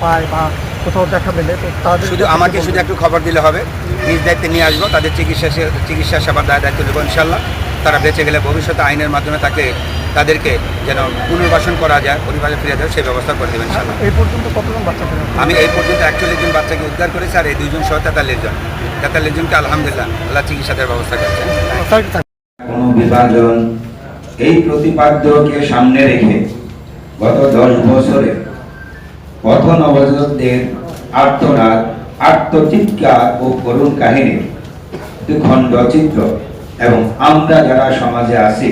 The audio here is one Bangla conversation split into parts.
পায় বা কোথাও দেখা পেলে তো তাদের শুধু আমাকে শুধু একটু খবর দিলে হবে। নিজ দায়িত্বে নিয়ে আসব তাদের চিকিৎসা সে- চিকিৎসা সেবার দায় দায়িত্ব দেবো ইনশাল্লাহ। তারা বেঁচে গেলে ভবিষ্যতে আইনের মাধ্যমে তাকে তাদেরকে যেন পুনর্বাসন করা যায় পরিবারে ফিরে যায় সেই ব্যবস্থা করে দেবেন ইনশাল্লাহ। এই পর্যন্ত কতজন বাচ্চা আমি এই পর্যন্ত একচল্লিশ জন বাচ্চাকে উদ্ধার করেছি আর এই দুইজন সহ তেতাল্লিশ জন। তেতাল্লিশ জনকে আলহামদুলিল্লাহ আল্লাহ চিকিৎসা দেওয়ার ব্যবস্থা করছেন কোনো বিভাজন এই প্রতিপাদ্যকে সামনে রেখে গত দশ বছরে পথ নবজাতকদের আর্তনাদ আত্মচিৎকার ও করুণ কাহিনী। একটি খণ্ডচিত্র এবং আমরা যারা সমাজে আছি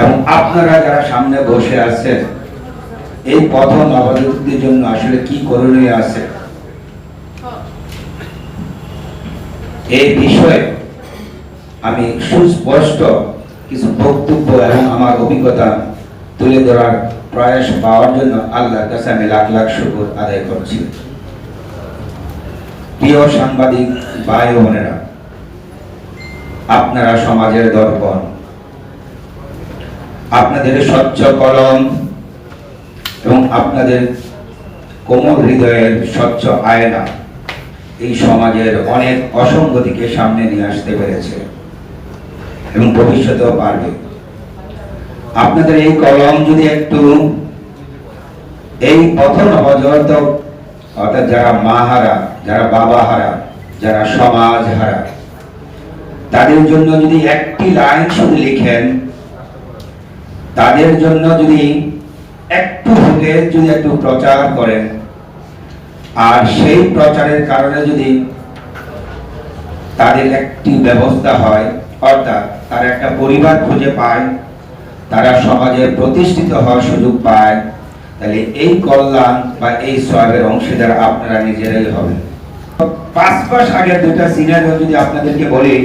এবং আপনারা যারা সামনে বসে আছেন, এই পথ নবজাতকদের জন্য আসলে কি করণীয় আছে? এই বিষয়ে আমি সুস্পষ্ট কিছু বক্তব্য এবং আমার অভিজ্ঞতা তুলে ধরার প্রয়াস পাওয়ার জন্য আল্লাহর কাছে আমি লাখ লাখ শুকুর আদায় করছি। প্রিয় সাংবাদিক, ভাই বোনেরা, আপনারা সমাজের দর্পণ। আপনাদের স্বচ্ছ কলম এবং আপনাদের কোমল হৃদয়ের স্বচ্ছ আয়না এই সমাজের অনেক অসঙ্গতিকে সামনে নিয়ে আসতে পেরেছে এবং ভবিষ্যতেও পারবে। আপনাদের এই কলম যদি একটু এই পথ নবজত অর্থাৎ যারা মা হারা, যারা বাবা হারা, যারা সমাজ হারা, তাদের জন্য যদি একটি লাইন শুধু লিখেন, তাদের জন্য যদি একটু হলে যদি একটু প্রচার করেন, আর সেই প্রচারের কারণে যদি তাদের একটি ব্যবস্থা হয়, অর্থাৎ তারা একটা পরিবার খুঁজে পায় তারা সমাজে প্রতিষ্ঠিত হওয়ার সুযোগ পায়, তাহলে এই কল্যাণ বা এই সবের অংশীদার আপনারা নিজেরাই হবেন। পাঁচ মাস আগের দুটা সিনারিও যদি আপনাদেরকে বলি,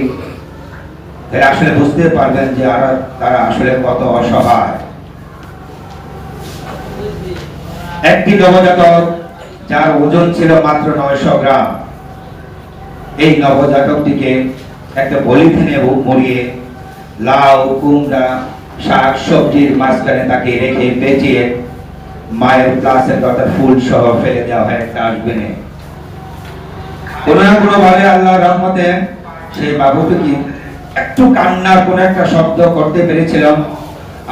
তাহলে আসলে বুঝতে পারবেন যে তারা আসলে কত অসহায়। একটি নবজাতক, যার ওজন ছিল মাত্র নয়শো গ্রাম। এই নবজাতকটিকে একটা পলিথিনে মরিয়ে লাউ, কুমড়া শাক সবজির মাঝখানে তাকে রেখে বেঁচিয়ে মায়ের ক্লাসের কথা ফুল সহ ফেলে দেওয়া হয় একটা কোনো না কোনো ভাবে আল্লাহ রহমতে সেই বাবুটি কি একটু কান্নার কোন একটা শব্দ করতে পেরেছিলাম,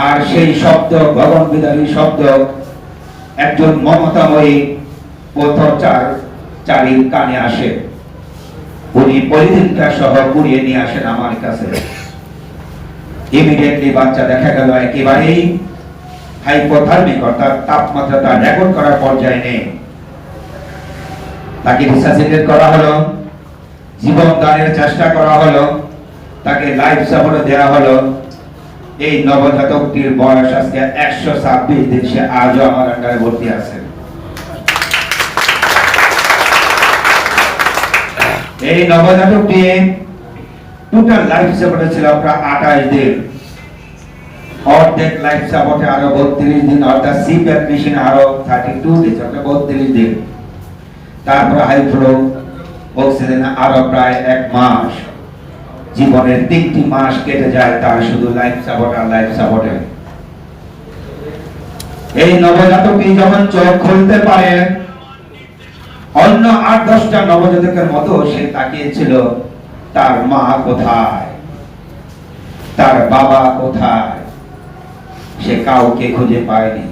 আর সেই শব্দ ভগবান বিদারী শব্দ একজন মমতাময়ী পথচার চারির কানে আসে। উনি পলিথিনটা সহ কুড়িয়ে নিয়ে আসেন আমার কাছে। ইমিডিয়েটলি বাচ্চা দেখা গেল একেবারেই হাইপোথার্মিক অর্থাৎ তাপমাত্রা তার রেকর্ড করার পর্যায়ে নেই। তাকে রিসাসিটেট করা হলো, জীবন দানের চেষ্টা করা হলো, তাকে লাইফ সাপোর্ট দেওয়া হলো। এই নবজাতকটির বয়স আজকে একশো ছাব্বিশ দিন, সে আজও আমার আন্ডারে ভর্তি আছে। এই নবজাতকটি টোটাল লাইফ সাপোর্টে ছিল প্রায় আঠাশ দিন। অর্ধেক লাইফ সাপোর্টে আরও বত্রিশ দিন, অর্থাৎ মেশিনে আরও থার্টি টু অর্থাৎ বত্রিশ দিন। তারপর হাই ফ্লো অক্সিজেন আরও প্রায় এক মাস। জীবনের তিনটি মাস কেটে যায় তার শুধু লাইফ সাপোর্ট আর লাইফ সাপোর্টে এই নবজাতকটি যখন চোখ খুলতে পারে, অন্য আট দশটা নবজাতকের মতো সে তাকিয়েছিল। তার মা কোথায়? তার বাবা কোথায়? সে কাউকে খুঁজে পায়নি।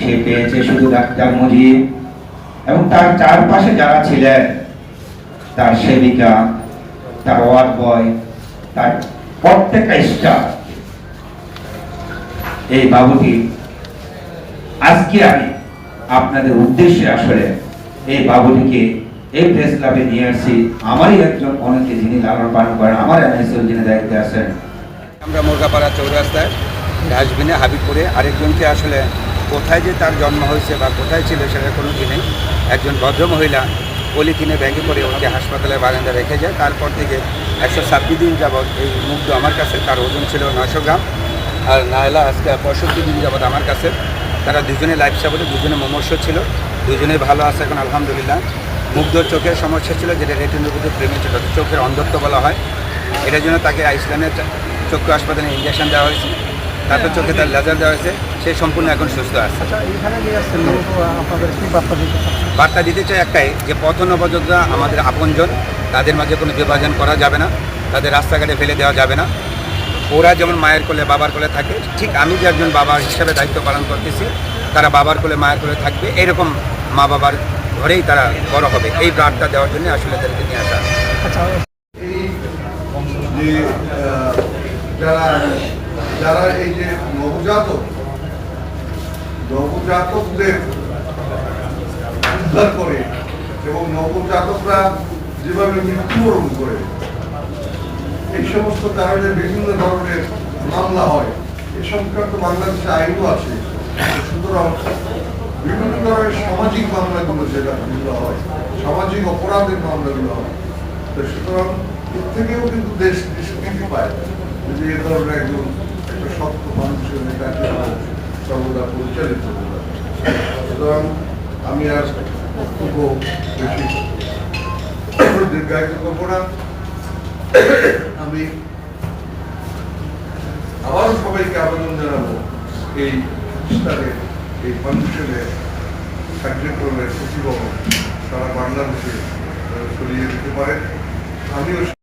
সে পেয়েছে শুধু ডাক্তার মুজিব এবং তার চারপাশে যারা ছিলেন, তার সেবিকা, তার ওয়ার্ড বয়, তার প্রত্যেকটা স্টাফ। এই বাবুটি আজকে আমি আপনাদের উদ্দেশ্যে আসলে এই বাবুটিকে এই প্রেস ক্লাবে নিয়ে আসছি। আমারই একজন অনেকে যিনি লালন পালন করেন, আমার এমএসএল যিনি দায়িত্বে আছেন। আমরা মুরগাপাড়া চৌরাস্তায়, ডাস্টবিনে হাবিবপুরে আরেকজনকে আসলে কোথায় যে তার জন্ম হয়েছে বা কোথায় ছিল সেটা কোনো নেই। একজন ভদ্রমহিলা পলিথিনে ব্যাগে করে ওকে হাসপাতালে বারান্দা রেখে যায়। তারপর থেকে একশো ছাব্বিশ দিন যাবৎ এই মুগ্ধ আমার কাছে, তার ওজন ছিল নশো গ্রাম। আর নাহলা আজকে পঁয়ষট্টি দিন যাবৎ আমার কাছে। তারা দুজনে লাইফ সাপোর্টে দুজনে মমর্ষ ছিল। দুজনেই ভালো আছে এখন, আলহামদুলিল্লাহ। মুগ্ধর চোখের সমস্যা ছিল যেটা রেটিনোপ্যাথি প্রেমে ছিল চোখের অন্ধত্ব বলা হয়। এটার জন্য তাকে ইসলামের চক্ষু হাসপাতালে ইঞ্জেকশন দেওয়া হয়েছে। তারপর চোখে তার লেজার দেওয়া হয়েছে। সে সম্পূর্ণ এখন সুস্থ আছে। আচ্ছা বার্তা দিতে চাই একটাই যে পথ নবযোদ্ধা আমাদের আপনজন তাদের মাঝে কোনো বিভাজন করা যাবে না তাদের রাস্তাঘাটে ফেলে দেওয়া যাবে না। ওরা যেমন মায়ের কোলে বাবার কোলে থাকে ঠিক আমি যে একজন বাবা হিসাবে দায়িত্ব পালন করতেছি তারা বাবার কোলে মায়ের কোলে থাকবে এরকম মা বাবার ঘরেই তারা বড় হবে। এই বার্তা দেওয়ার জন্য আসলে তাদেরকে নিয়ে আসা। আচ্ছা। যারা যারা এই যে নবজাতক নবজাতকদের উদ্ধার করে এবং নবজাতকরা যেভাবে মৃত্যুবরণ করে এই সমস্ত কারণে বিভিন্ন ধরনের মামলা হয়। এ সংক্রান্ত বাংলাদেশে আইনও আছে। সুতরাং বিভিন্ন ধরনের সামাজিক মামলাগুলো যেটা যেগুলো হয়, সামাজিক অপরাধের মামলাগুলো হয়। তো সুতরাং এর থেকেও কিন্তু দেশ স্বীকৃতি পায়। যদি এ ধরনের একজন একটা শক্ত মানুষের নেতাকে সর্বদা পরিচালিত হতে সুতরাং আমি আর বক্তব্য বেশি দীর্ঘায়িত করব না। আমি আবারও সবাইকে আবেদন জানাব এই প্রতিষ্ঠানের এই ফাউন্ডেশনের কার্যক্রমের সচিব সারা বাংলাদেশে ছড়িয়ে দিতে পারেন আমিও